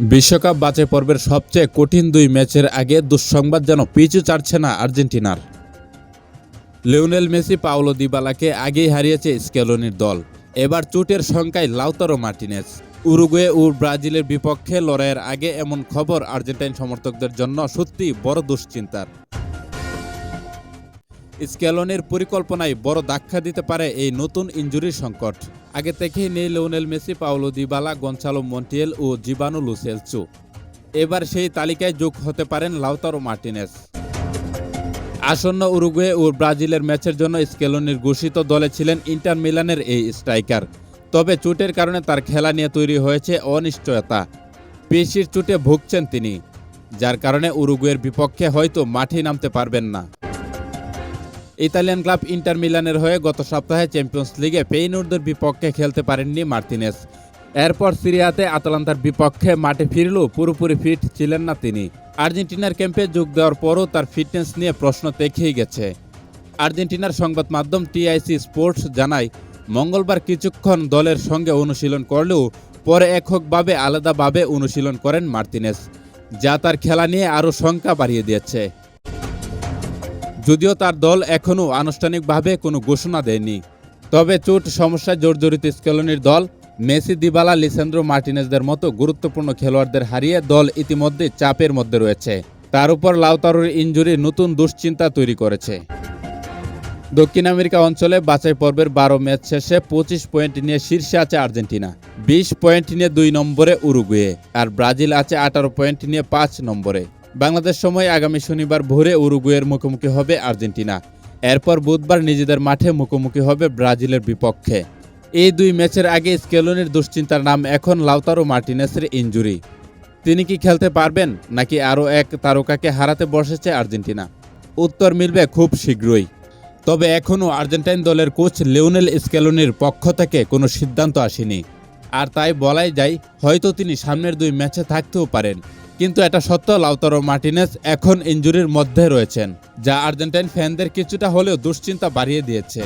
বিশ্বকাপ বাঁচে পর্বের সবচেয়ে কঠিন দুই ম্যাচের আগে দুঃসংবাদ যেন পিছু চাড়ছে না আর্জেন্টিনার। লিওনেল মেসি, পাওলো দিবালাকে আগেই হারিয়েছে স্কেলোনির দল। এবার চোটের সংখ্যায় লাউতারো মার্টিনেজ। উরুগুয়ে ও ব্রাজিলের বিপক্ষে লড়াইয়ের আগে এমন খবর আর্জেন্টাইন সমর্থকদের জন্য সত্যি বড় দুশ্চিন্তার। স্কেলনের পরিকল্পনায় বড় ধাক্কা দিতে পারে এই নতুন ইঞ্জুরির সংকট। আগে থেকেই নেই Lionel Messi, Paulo Dybala Gonzalo Montiel ও জিবানু লুসেলচু। এবার সেই তালিকায় যোগ হতে পারেন লাউতারো মার্টিনেস। আসন্ন উরুগুয়ে ও ব্রাজিলের ম্যাচের জন্য স্কেলনির ঘোষিত দলে ছিলেন ইন্টার মিলানের এই স্ট্রাইকার। তবে চোটের কারণে তার খেলা নিয়ে তৈরি হয়েছে অনিশ্চয়তা। পেশির চোটে ভুগছেন তিনি, যার কারণে উরুগুয়ের বিপক্ষে হয়তো মাঠে নামতে পারবেন না। ইতালিয়ান ক্লাব ইন্টার মিলানের হয়ে গত সপ্তাহে চ্যাম্পিয়ন্স লিগে পেইনুরদের বিপক্ষে খেলতে পারেননি মার্তিনেস। এরপর সিরিয়াতে আতালান্তার বিপক্ষে মাঠে ফিরলেও পুরোপুরি ফিট ছিলেন না তিনি। আর্জেন্টিনার ক্যাম্পে যোগ দেওয়ার পরও তার ফিটনেস নিয়ে প্রশ্ন দেখেই গেছে। আর্জেন্টিনার সংবাদ মাধ্যম টিআইসি স্পোর্টস জানায়, মঙ্গলবার কিছুক্ষণ দলের সঙ্গে অনুশীলন করলেও পরে এককভাবে আলাদাভাবে অনুশীলন করেন মার্তিনেস, যা তার খেলা নিয়ে আরও শঙ্কা বাড়িয়ে দিয়েছে। যদিও তার দল এখনও আনুষ্ঠানিকভাবে কোনো ঘোষণা দেয়নি। তবে চোট সমস্যায় জর্জরিত স্কেলনির দল, মেসি, দিবালা, লিসেন্দ্রো মার্টিনেজদের মতো গুরুত্বপূর্ণ খেলোয়াড়দের হারিয়ে দল ইতিমধ্যে চাপের মধ্যে রয়েছে। তার উপর লাউতারোর ইঞ্জুরি নতুন দুশ্চিন্তা তৈরি করেছে। দক্ষিণ আমেরিকা অঞ্চলে বাছাই পর্বের বারো ম্যাচ শেষে পঁচিশ পয়েন্ট নিয়ে শীর্ষে আছে আর্জেন্টিনা, বিশ পয়েন্ট নিয়ে দুই নম্বরে উরুগুয়ে, আর ব্রাজিল আছে আঠারো পয়েন্ট নিয়ে পাঁচ নম্বরে। বাংলাদেশ সময় আগামী শনিবার ভোরে উরুগুয়ের মুখোমুখি হবে আর্জেন্টিনা। এরপর বুধবার নিজেদের মাঠে মুখোমুখি হবে ব্রাজিলের বিপক্ষে। এই দুই ম্যাচের আগে স্কেলনের দুশ্চিন্তার নাম এখন লাউতারো মার্টিনেসের ইঞ্জুরি তিনি কি খেলতে পারবেন, নাকি আরও এক তারকাকে হারাতে বসেছে আর্জেন্টিনা? উত্তর মিলবে খুব শীঘ্রই। তবে এখনও আর্জেন্টাইন দলের কোচ লিওনেল স্কেলনির পক্ষ থেকে কোনো সিদ্ধান্ত আসেনি। আর তাই বলাই যায়, হয়তো তিনি সামনের দুই ম্যাচে থাকতেও পারেন। কিন্তু এটা সত্য, লাউতারো মার্টিনেস এখন ইঞ্জুরির মধ্যে রয়েছেন, যা আর্জেন্টাইন ফ্যানদের কিছুটা হলেও দুশ্চিন্তা বাড়িয়ে দিয়েছে।